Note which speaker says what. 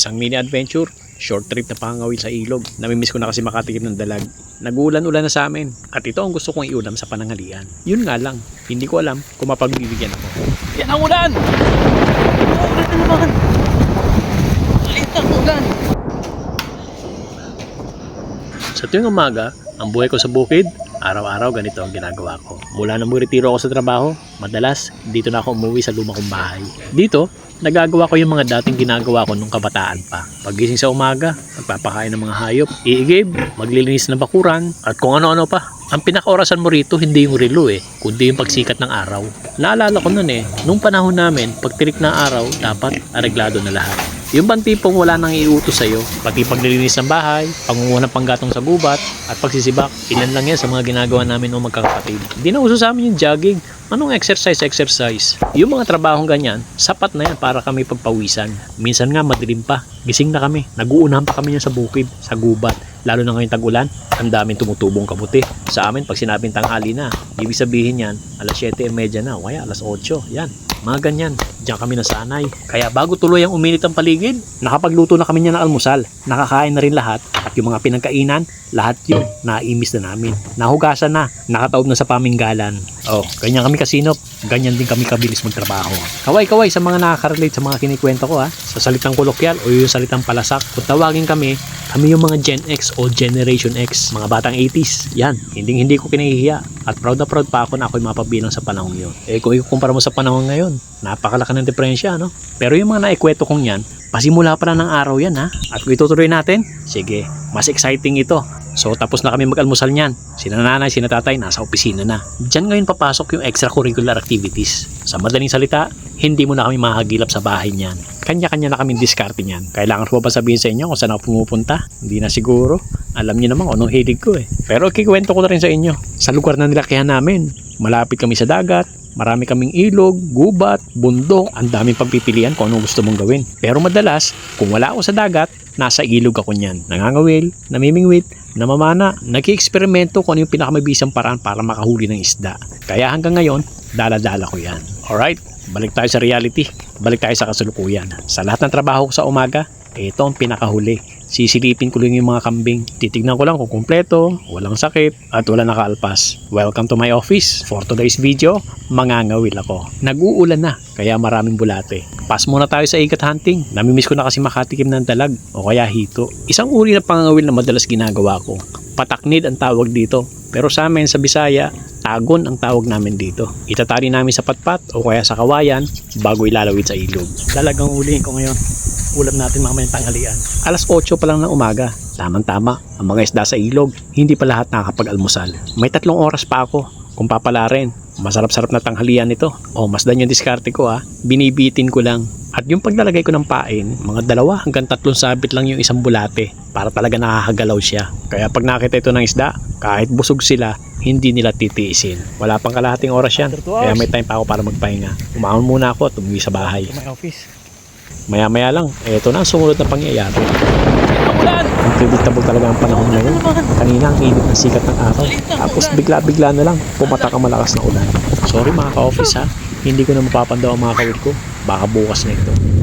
Speaker 1: Isang mini adventure, short trip na pangawil sa ilog. Namimiss ko na kasi makatikim ng dalag. Nagulan-ulan na sa amin. At ito ang gusto kong iulam sa panangalian. Yun nga lang, hindi ko alam kung mapagbibigyan ako. Yan ang ulan!
Speaker 2: Ulan na naman. Liit ang ulan.
Speaker 1: Sa tuwing umaga, ang buhay ko sa bukid, araw-araw ganito ang ginagawa ko. Mula nang retiro ako sa trabaho, madalas dito na ako umuwi sa luma kong bahay. Dito, nagagawa ko yung mga dating ginagawa ko nung kabataan pa. Pagising sa umaga, magpapakain ng mga hayop, iigib, maglilinis ng bakuran, at kung ano-ano pa. Ang pinakaorasan mo rito, hindi yung relo eh, kundi yung pagsikat ng araw. Naalala ko nun eh, nung panahon namin, pag tirik na araw, dapat areglado na lahat. Yung bang tipong wala nang iutos sa'yo, pati paglilinis ng bahay, pangunguha ng panggatong sa gubat, at pagsisibak, ilan lang yan sa mga ginagawa namin ng magkakapatid. Hindi na uso sa amin yung jogging. Anong exercise, exercise? Yung mga trabahong ganyan, sapat na yan para kami pagpawisan. Minsan nga madilim pa, gising na kami. Naguunahan pa kami yan sa bukid, sa gubat. Lalo na ngayong tag-ulan, ang daming tumutubong kabuti. Sa amin, pag sinabing tanghali na, ibig sabihin yan, alas 7.30 na, kaya alas 8, yan. Mga ganyan, diyan kami nasanay. Kaya bago tuloy ang uminit ang paligid, nakapagluto na kami niya ng almusal. Nakakain na rin lahat at yung mga pinagkainan, lahat yun, naimis na namin. Nahugasan na, nakataob na sa paminggalan. Oh, ganyan kami kasinop, ganyan din kami kabilis magtrabaho. Kaway-kaway sa mga nakaka-relate sa mga kinikwento ko ha, sa salitang kolokyal o yung salitang palasak. Kung tawagin kami, kami yung mga Gen X o Generation X, mga batang 80s. Yan, hindi hindi ko kinahihiya. At proud na proud pa ako na ako'y mapabilang sa panahon yun. Eh kung ikukumpara mo sa panahon ngayon, napakalaki ng diferensya, no? Pero yung mga naikwento kong yan, pasimula pa lang ng araw yan, ha? At kung itutuloy natin, sige, mas exciting ito. So tapos na kami mag-almusal niyan. Sina nanay, sina tatay, nasa opisina na. Diyan ngayon papasok yung extracurricular activities. Sa madaling salita, hindi mo na kami mahagilap sa bahay niyan. Kanya-kanya na kami diskarte niyan. Kailangan ko ba sabihin sa inyo kung saan ako pumupunta? Hindi na siguro. Alam niyo naman kung anong hilig ko eh. Pero kikwento ko na rin sa inyo. Sa lugar na nilakihan namin, malapit kami sa dagat, Marami kaming ilog, gubat, bundok, ang daming pagpipilian kung anong gusto mong gawin. Pero madalas, kung wala ako sa dagat, nasa ilog ako niyan. Nangangawil, namimingwit, namamana, nag-eksperimento kung ano yung pinakamabisang paraan para makahuli ng isda. Kaya hanggang ngayon, dala-dala ko yan. Alright, balik tayo sa reality. Balik tayo sa kasalukuyan. Sa lahat ng trabaho ko sa umaga, ito ang pinakahuli. Sisilipin ko lang yung mga kambing. Titignan ko lang kung kumpleto, walang sakit, at wala nakaalpas. Welcome to my office. For today's video, mangangawil ako. Nag-uulan na, kaya maraming bulate. Pass muna tayo sa ikat hunting. Namimiss ko na kasi makatikim ng dalag o kaya hito. Isang uri ng pangangawil na madalas ginagawa ko. Pataknid ang tawag dito. Pero sa amin sa Bisaya, tagon ang tawag namin dito. Itatali namin sa patpat o kaya sa kawayan bago ilalawid sa ilog. Dalagang ulihin ko ngayon. Ulam natin mamayang tanghalian. Alas 8 pa lang ng umaga. Tamang-tama, ang mga isda sa ilog, hindi pa lahat nakakapag-almusal. May tatlong oras pa ako kung papalarin. Masarap-sarap na tanghalian nito. O, masdan yung diskarte ko ha. Binibitin ko lang. At yung paglalagay ko ng pain, mga dalawa hanggang tatlong sabit lang yung isang bulate para talaga nakakagalaw siya. Kaya pag nakita ito ng isda, kahit busog sila, hindi nila titiisin. Wala pang kalahating oras yan. Kaya may time pa ako para magpahinga. Umahon muna ako at umuwi sa bahay.
Speaker 2: my office.
Speaker 1: Maya-maya lang, eto na sumunod na pangyayari. Unpredictable talaga ang panahon ngayon. Kanina ang init ng sikat ng araw. Tapos bigla-bigla na lang, pumatak ang malakas na ulan. Sorry mga ka-office ha, hindi ko na mapapandaw ang mga kawit ko. Baka bukas na ito.